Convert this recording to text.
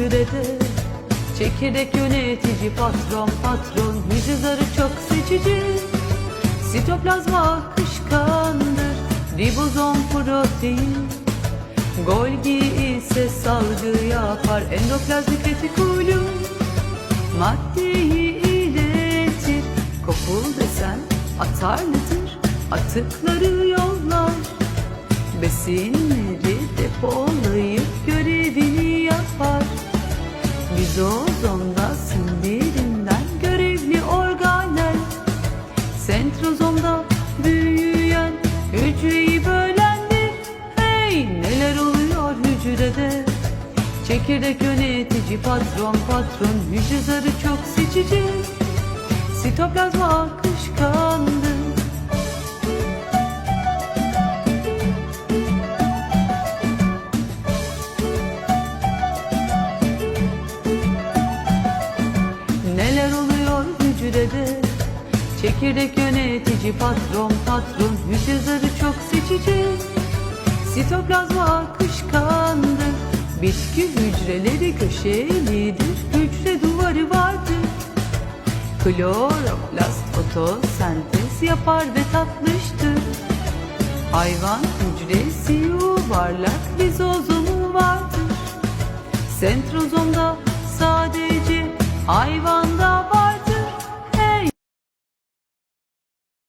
hücrede Çekirdek yönetici patron patron. Hücreleri çok seçici. Sitoplazma akışkandır. Ribozom protein. Golgi ise salgı yapar. Endoplazmik retikulum Maddeyi iletir. Kopul desen atar nedir? Atıkları yollar. Besinleri Lizozomda sindirinden görevli organel Sentrozomda büyüyen hücreyi bölendir Hey neler oluyor hücrede? Çekirdek yönetici patron patron Hücre zarı çok seçici. Sitoplazma akışkandır hücrede Çekirdek yönetici patron patron Hücre zarı çok seçici Sitoplazma akışkandır Bitki hücreleri köşelidir Hücre duvarı vardır Kloroplast fotosentez yapar ve tatlıştır Hayvan hücresi yuvarlak lizozomu vardır. Sentrozomda sadece hayvanda